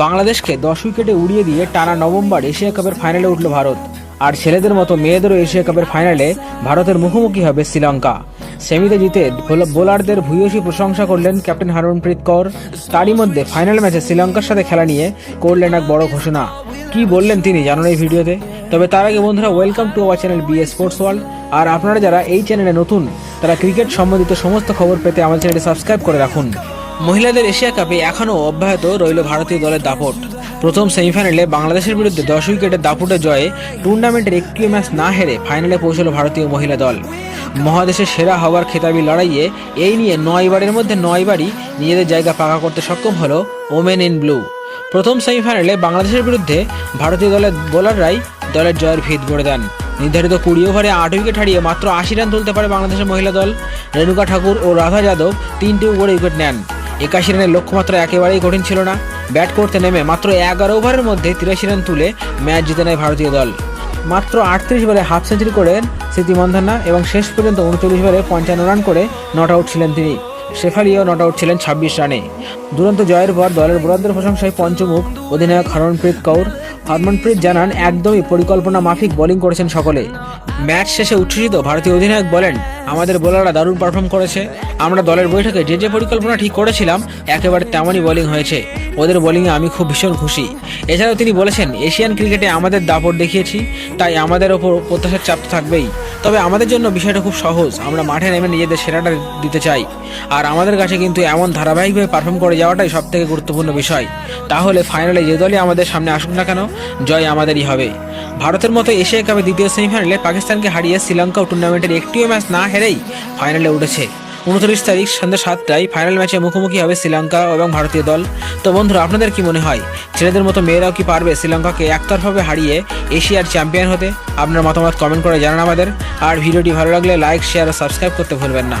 বাংলাদেশকে দশ উইকেটে উড়িয়ে দিয়ে টানা নভেম্বর এশিয়া কাপের ফাইনালে উঠল ভারত। আর ছেলেদের মতো মেয়েদেরও এশিয়া কাপের ফাইনালে ভারতের মুখোমুখি হবে শ্রীলঙ্কা। সেমিতে জিতে বোলারদের ভূয়সী প্রশংসা করলেন ক্যাপ্টেন হারমনপ্রীত কৌর। তারই মধ্যে ফাইনাল ম্যাচে শ্রীলঙ্কার সাথে খেলা নিয়ে করলেন এক বড় ঘোষণা। কি বললেন তিনি জানান এই ভিডিওতে? তবে তার আগে বন্ধুরা welcome to our channel B sports world আর আপনারা যারা এই চ্যানেলে নতুন, তারা ক্রিকেট সম্বন্ধিত সমস্ত খবর পেতে আমার চ্যানেলটি সাবস্ক্রাইব করে রাখুন। মহিলাদের এশিয়া কাপে এখনও অব্যাহত রইল ভারতীয় দলের দাপট। প্রথম সেমিফাইনালে বাংলাদেশের বিরুদ্ধে দশ উইকেটের দাপুটে জয়ে টুর্নামেন্টের একটিও ম্যাচ না হেরে ফাইনালে পৌঁছল ভারতীয় মহিলা দল। মহাদেশের সেরা হওয়ার খেতাবি লড়াইয়ে এই নিয়ে নয়বারের মধ্যে নয়বারই নিজেদের জায়গা পাকা করতে সক্ষম হলো ওমেন ইন ব্লু। প্রথম সেমিফাইনালে বাংলাদেশের বিরুদ্ধে ভারতীয় দলের বোলাররাই দলের জয়ের ভিত গড়ে দেন। নির্ধারিত কুড়ি ওভারে আট উইকেট হারিয়ে মাত্র আশি রান তুলতে পারে বাংলাদেশের মহিলা দল। রেণুকা ঠাকুর ও রাধা যাদব তিনটি ওভারে উইকেট নেন। একাশি রানের লক্ষ্যমাত্রা একেবারেই কঠিন ছিল না। ব্যাট করতে নেমে মাত্র এগারো ওভারের মধ্যে তিরাশি রান তুলে ম্যাচ জিতে নেয় ভারতীয় দল। মাত্র আটত্রিশ বলে হাফ সেঞ্চুরি করেন স্মৃতি মন্ধানা এবং শেষ পর্যন্ত উনচল্লিশ বলে পঞ্চান্ন রান করে নট আউট ছিলেন তিনি। শেফালিও নট আউট ছিলেন ছাব্বিশ রানে। দুরন্ত জয়ের পর দলের বোলারদের প্রশংসায় পঞ্চমুখ অধিনায়ক হরমনপ্রীত কৌর। হরমনপ্রীত জানান, একদমই পরিকল্পনা মাফিক বোলিং করেছেন সকলে। ম্যাচ শেষে উচ্ছ্বসিত ভারতীয় অধিনায়ক বলেন আমাদের বোলাররা দারুণ পারফর্ম করেছে। আমরা দলের বৈঠকে যে যে পরিকল্পনা ঠিক করেছিলাম, একেবারে তেমনই বোলিং হয়েছে। ওদের বোলিংয়ে আমি খুব ভীষণ খুশি। এছাড়াও তিনি বলেছেন, এশিয়ান ক্রিকেটে আমাদের দাপট দেখিয়েছি, তাই আমাদের ওপর প্রত্যাশার চাপ থাকবেই। তবে আমাদের জন্য বিষয়টা খুব সহজ। আমরা মাঠে নেমে নিজেদের সেরাটা দিতে চাই। আর আমাদের কাছে কিন্তু এমন ধারাবাহিকভাবে পারফর্ম করে যাওয়াটাই সব থেকে গুরুত্বপূর্ণ বিষয়। তাহলে ফাইনালে যে দলই আমাদের সামনে আসুক না কেন, জয় আমাদেরই হবে। ভারতের মতো এশিয়া কাপে দ্বিতীয় সেমিফাইনালে পাকিস্তানকে হারিয়ে শ্রীলঙ্কাও টুর্নামেন্টের একটিও ম্যাচ না হেরেই ফাইনালে উঠেছে। উনত্রিশ তারিখ সন্ধ্যা সাতটায় ফাইনাল ম্যাচে মুখোমুখি হবে শ্রীলঙ্কা এবং ভারতীয় দল। তো বন্ধুরা, আপনাদের কি মনে হয়? ছেলেদের মতো মেয়েরাও কি পারবে শ্রীলঙ্কাকে একতরফাভাবে হারিয়ে এশিয়ার চ্যাম্পিয়ন হতে? আপনার মতামত কমেন্ট করে জানান আমাদের। আর ভিডিওটি ভালো লাগলে লাইক শেয়ার ও সাবস্ক্রাইব করতে ভুলবেন না।